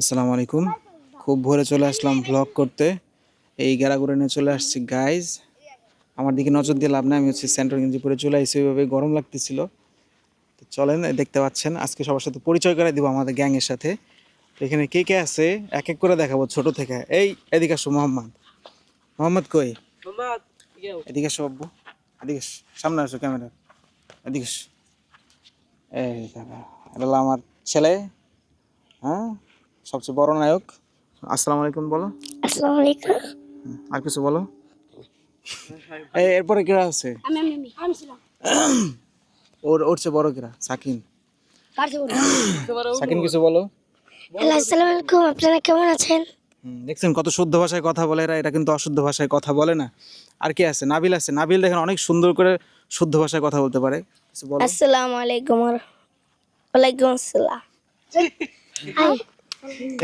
আসসালামু আলাইকুম। খুব ভোরে চলে আসলাম ব্লগ করতে। এই গ্যারাগুড়ে নিয়ে চলে আসছি গাইজ আমার দিকে নজর দিয়ে লাভ নাই আমি হচ্ছে সেন্ট্রাল গেঞ্জি পরে চলে আসছি ওইভাবে গরম লাগতেছিল। তো চলেন দেখতে পাচ্ছেন আজকে সবার সাথে পরিচয় করে দিব আমাদের গ্যাংয়ের সাথে। এখানে কে কে আছে? এক এক করে দেখাবো ছোট থেকে। এই এদিকে আসো মোহাম্মদ। মোহাম্মদ কই? এদিকে আসো আব্বু। এদিকে সামনে আসো ক্যামেরা এদিকে আসো। এই এটা আমার ছেলে হ্যাঁ? সবচেয়ে বড় নায়ক? আসসালামু আলাইকুম বলো। আসসালামু আলাইকুম। আর কিছু বলো। এই এরপরে কিরা আছে? আমি আমি আমি আমি ছিলাম। ওর ওর চেয়ে বড় কিরা? সাকিন। সাকিন কিছু বলো। আসসালামু আলাইকুম আপনারা কেমন আছেন? দেখছেন কত শুদ্ধ ভাষায় কথা বলে এরা এটা কিন্তু অশুদ্ধ ভাষায় কথা বলে না। আর কি আছে? নাবিল আছে। নাবিল দেখেন অনেক সুন্দর করে শুদ্ধ ভাষায় কথা বলতে পারে। কিছু বলো। আসসালামু আলাইকুম ওয়ালাইকুম আসসালাম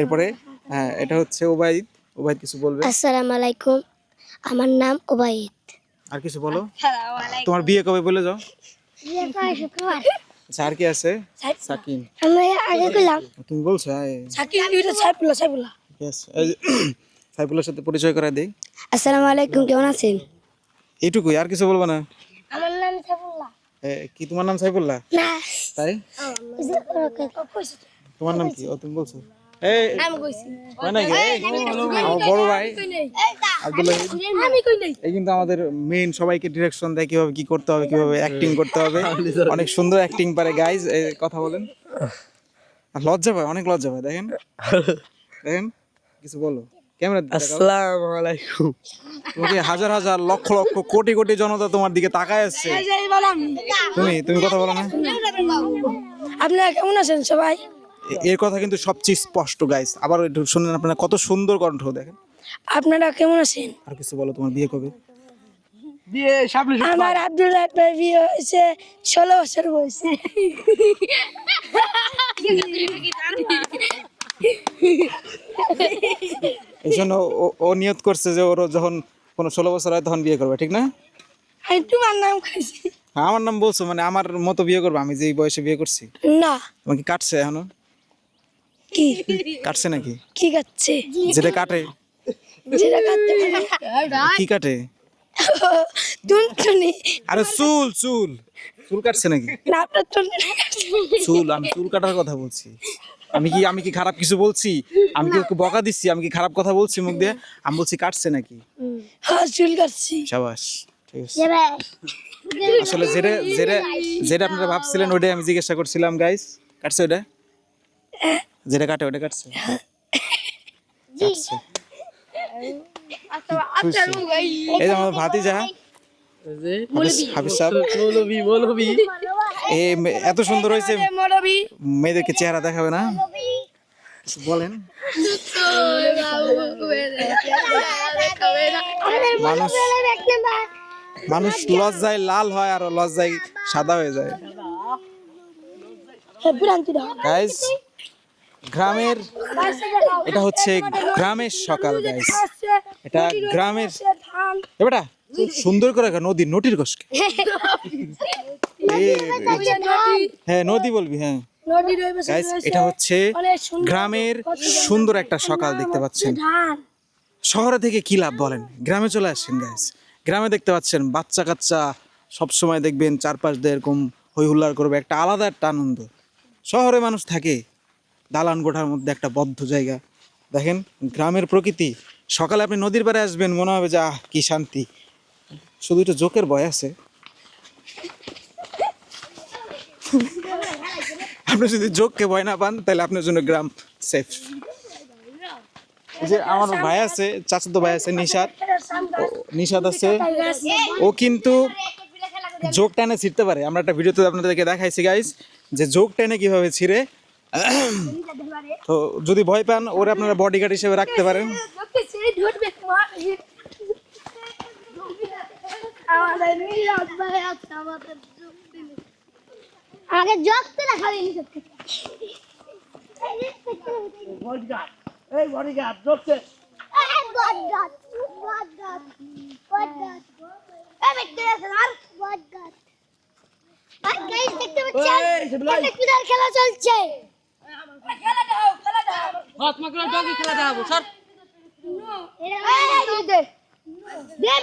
এরপরে হ্যাঁ এটা হচ্ছে ওবাইদ ওবাইদ কিছু বলবে? আসসালামু আলাইকুম। আমার নাম ওবাইদ আর কিছু বলো? তোমার বিয়ে কবে বলে যাও? আচ্ছা আর কি আছে? সাকিন। আমরা আগে গেলাম তুমি বলছো হ্যাঁ। সাকিব এটা সাইফুল্লাহ সাইফুল্লাহ। যে সাইফুলের সাথে পরিচয় করা দেই। আসসালামু আলাইকুম কেমন আছেন? এইটুকুই আর কিছু বলব না? আমার নাম সাইফুল্লাহ। এ, কি তোমার নাম সাইফুল্লাহ? না। তাই? তোমার নাম কি? ও তুমি বলছো? এই আমি কইছি। নাকি? এই, আমার বড় ভাই। আব্দুল্লাহ আমি কই নাই। এই কিন্তু আমাদের মেইন সবাইকে ডিরেকশন দেয় কীভাবে কি করতে হবে কীভাবে অ্যাক্টিং করতে হবে। অনেক সুন্দর অ্যাক্টিং পারে গাইজ কথা বলেন। আর লজ্জা পায় অনেক লজ্জা পায় দেখেন। দেখেন কিছু বলো। ক্যামেরা আসসালামু আলাইকুম। তোমাকে হাজার হাজার লক্ষ লক্ষ কোটি কোটি জনতা তোমার দিকে তাকায় আসছে। তুমি তুমি কথা বলো না। আপনারা কেমন আছেন সবাই? এর কথা কিন্তু সবচেয়ে স্পষ্ট গাইস আবার একটু শুনেন আপনারা কত সুন্দর কণ্ঠ দেখেন। আপনারা কেমন আছেন? আর কিছু বলো তোমার বিয়ে কবে? আমার আব্দুল্লাহ ভাই বিয়ে হয়েছে ষোলো বছর বয়সে। এই জন্য ও- ও নিয়ত করছে যে ওর যখন কোনো ষোলো বছর হয় তখন বিয়ে করবে ঠিক না? তোমার নাম খাইছি হ্যাঁ, আমার নাম বলছো মানে আমার মতো বিয়ে করবে? আমি যে বয়সে বিয়ে করছি? না। তোমাকে কাটছে এখনও? কি? কাটছে নাকি? কি কাটছে? যেটা কাটে। যেটা কাটতে পারে। কি কাটে? টুনটুনি। আরে চুল চুল। চুল কাটছে নাকি? না আপনার টুনটুনি চুল আমি চুল কাটার কথা বলছি। আমি কি আমি কি খারাপ কিছু বলছি? আমি কি ওকে বকা দিচ্ছি? আমি কি খারাপ কথা বলছি মুখ দিয়ে? আমি বলছি কাটছে নাকি? হ্যাঁ চুল কাটছি। সাবাস ঠিক আছে। আসলে যেটা যেটা যেটা আপনারা ভাবছিলেন ওটাই আমি জিজ্ঞাসা করছিলাম গাইস কাটছে ওটা যেটা কাটে ওটা কাটছে। কাটছে। এই যে আমার ভাতিজা। এত সুন্দর হয়েছে। মেয়েদেরকে চেহারা দেখাবে না? বলেন। মানুষ মানুষ লজ্জায় লাল হয় আর লজ্জায় সাদা হয়ে যায়। গাইস গ্রামের এটা হচ্ছে গ্রামের সকাল গাইস এটা গ্রামের এবারটা সুন্দর করে নদী, নদীর কষকে হ্যাঁ নদী বলবি হ্যাঁ। এটা হচ্ছে গ্রামের সুন্দর একটা সকাল দেখতে পাচ্ছেন। শহরে থেকে কি লাভ বলেন? গ্রামে চলে আসেন গাইস গ্রামে দেখতে পাচ্ছেন, বাচ্চা কাচ্চা সবসময় দেখবেন চারপাশ দিয়ে এরকম হই হুল্লার করবে, একটা আলাদা একটা আনন্দ। শহরে মানুষ থাকে দালান গোঠার মধ্যে একটা বদ্ধ জায়গা। দেখেন, গ্রামের প্রকৃতি। সকালে আপনি নদীর পাড়ে আসবেন, মনে হবে যে, আহ, কি শান্তি। শুধু একটু জোকের ভয় আছে। আপনি যদি জোককে ভয় না পান, তাহলে আপনার জন্য গ্রাম সেফ যে আমার ভাই আছে, চাচাতো ভাই আছে নিশাদ নিশাদ আছে। ও কিন্তু যোগ টেনে ছিঁড়তে পারে। আমরা একটা ভিডিওতে আপনাদেরকে দেখাইছি গাইস যে যোগ টেনে কীভাবে ছিঁড়ে তো যদি ভয় পান ওরে আপনারা বডিগার্ড হিসেবে রাখতে পারেন। আগে এই বডিগার্ড এই। খেলা চলছে? হ্যাঁ তোমাকে ডগি খেলা দেখাবো স্যার